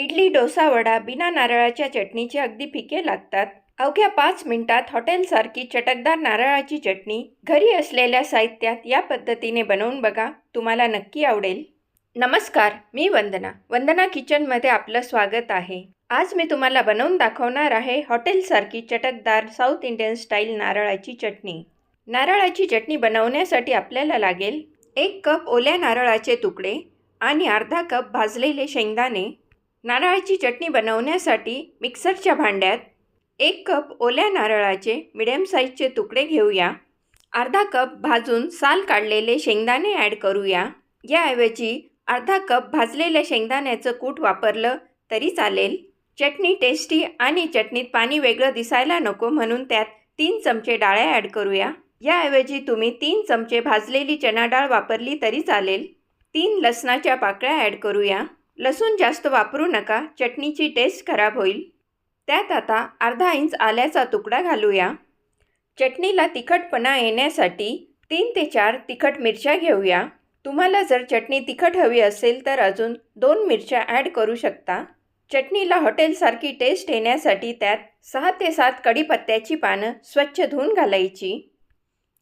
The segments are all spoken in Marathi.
इडली डोसा वडा बिना नारळाच्या चटणीचे अगदी फिके लागतात. अवघ्या पाच मिनिटात हॉटेलसारखी चटकदार नारळाची चटणी घरी असलेल्या साहित्यात या पद्धतीने बनवून बघा. तुम्हाला नक्की आवडेल. नमस्कार मी वंदना. वंदना किचनमध्ये आपलं स्वागत आहे. आज मी तुम्हाला बनवून दाखवणार आहे हॉटेलसारखी चटकदार साऊथ इंडियन स्टाईल नारळाची चटणी. नारळाची चटणी बनवण्यासाठी आपल्याला लागेल एक कप ओल्या नारळाचे तुकडे आणि अर्धा कप भाजलेले शेंगदाणे नारळाची चटणी बनवण्यासाठी मिक्सरच्या भांड्यात एक कप ओल्या नारळाचे मिडियम साईजचे तुकडे घेऊया. अर्धा कप भाजून साल काढलेले शेंगदाणे ॲड करूया. याऐवजी अर्धा कप भाजलेल्या शेंगदाण्याचं कूट वापरलं तरी चालेल. चटणी टेस्टी आणि चटणीत पाणी वेगळं दिसायला नको म्हणून त्यात तीन चमचे डाळ्या ॲड करूया. याऐवजी तुम्ही तीन चमचे भाजलेली चणा डाळ वापरली तरी चालेल. तीन लसणाच्या पाकळ्या ॲड करूया. लसूण जास्त वापरू नका चटणीची टेस्ट खराब होईल. त्यात आता अर्धा इंच आल्याचा तुकडा घालूया. चटणीला तिखटपणा येण्यासाठी तीन ते चार तिखट मिरच्या घेऊया. तुम्हाला जर चटणी तिखट हवी असेल तर अजून दोन मिरच्या ॲड करू शकता. चटणीला हॉटेलसारखी टेस्ट येण्यासाठी त्यात सहा ते सात कढीपत्त्याची पानं स्वच्छ धुवून घालायची.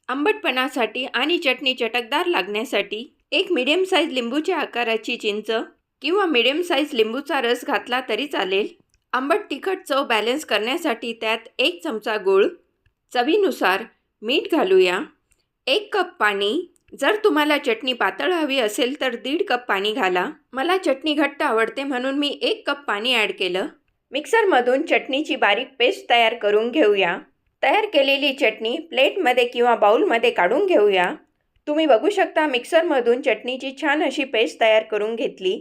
आंबटपणासाठी आणि चटणी चटकदार लागण्यासाठी एक मिडियम साईज लिंबूच्या आकाराची चिंच किंवा मिडियम साईज लिंबूचा रस घातला तरी चालेल. आंबट तिखट चव बॅलन्स करण्यासाठी त्यात एक चमचा गूळ चवीनुसार मीठ घालूया. एक कप पाणी. जर तुम्हाला चटणी पातळ हवी असेल तर दीड कप पाणी घाला. मला चटणी घट्ट आवडते म्हणून मी एक कप पाणी ॲड केलं. मिक्सरमधून चटणीची बारीक पेस्ट तयार करून घेऊया. तयार केलेली चटणी प्लेटमध्ये किंवा बाऊलमध्ये काढून घेऊया. तुम्ही बघू शकता मिक्सरमधून चटणीची छान अशी पेस्ट तयार करून घेतली.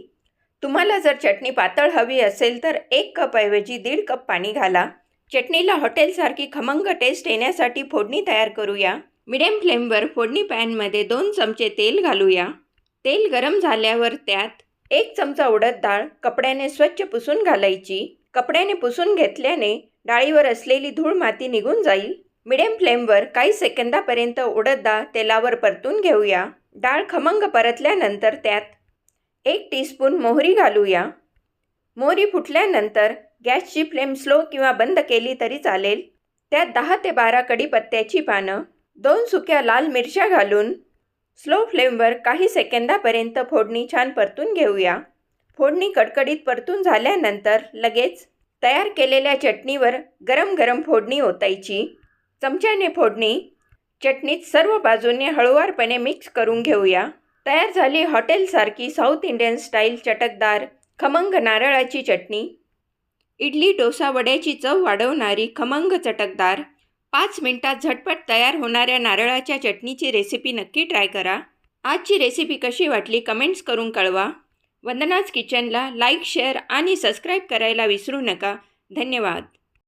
तुम्हाला जर चटणी पातळ हवी असेल तर एक कपऐवजी दीड कप पाणी घाला. चटणीला हॉटेलसारखी खमंग टेस्ट येण्यासाठी फोडणी तयार करूया. मिडियम फ्लेमवर फोडणी पॅनमध्ये दोन चमचे तेल घालूया. तेल गरम झाल्यावर त्यात एक चमचा उडद डाळ कपड्याने स्वच्छ पुसून घालायची. कपड्याने पुसून घेतल्याने डाळीवर असलेली धूळ माती निघून जाईल. मिडियम फ्लेमवर काही सेकंदापर्यंत उडद डाळ तेलावर परतून घेऊया. डाळ खमंग परतल्यानंतर त्यात एक टीस्पून मोहरी घालूया. मोहरी फुटल्यानंतर गॅसची फ्लेम स्लो किंवा बंद केली तरी चालेल. त्यात दहा ते बारा कढीपत्त्याची पानं दोन सुक्या लाल मिरच्या घालून स्लो फ्लेमवर काही सेकंदापर्यंत फोडणी छान परतून घेऊया. फोडणी कडकडीत परतून झाल्यानंतर लगेच तयार केलेल्या चटणीवर गरम गरम फोडणी ओतायची. चमच्याने फोडणी चटणीत सर्व बाजूने हळुवारपणे मिक्स करून घेऊया. तयार झाली हॉटेलसारखी साऊथ इंडियन स्टाईल चटकदार खमंग नारळाची चटणी. इडली डोसा वड्याची चव वाढवणारी खमंग चटकदार. पाच मिनटात झटपट तयार होणाऱ्या नारळाच्या चटणीची रेसिपी नक्की ट्राय करा. आजची रेसिपी कशी वाटली कमेंट्स करून कळवा. वंदनाज किचनला लाईक शेअर आणि सबस्क्राईब करायला विसरू नका. धन्यवाद.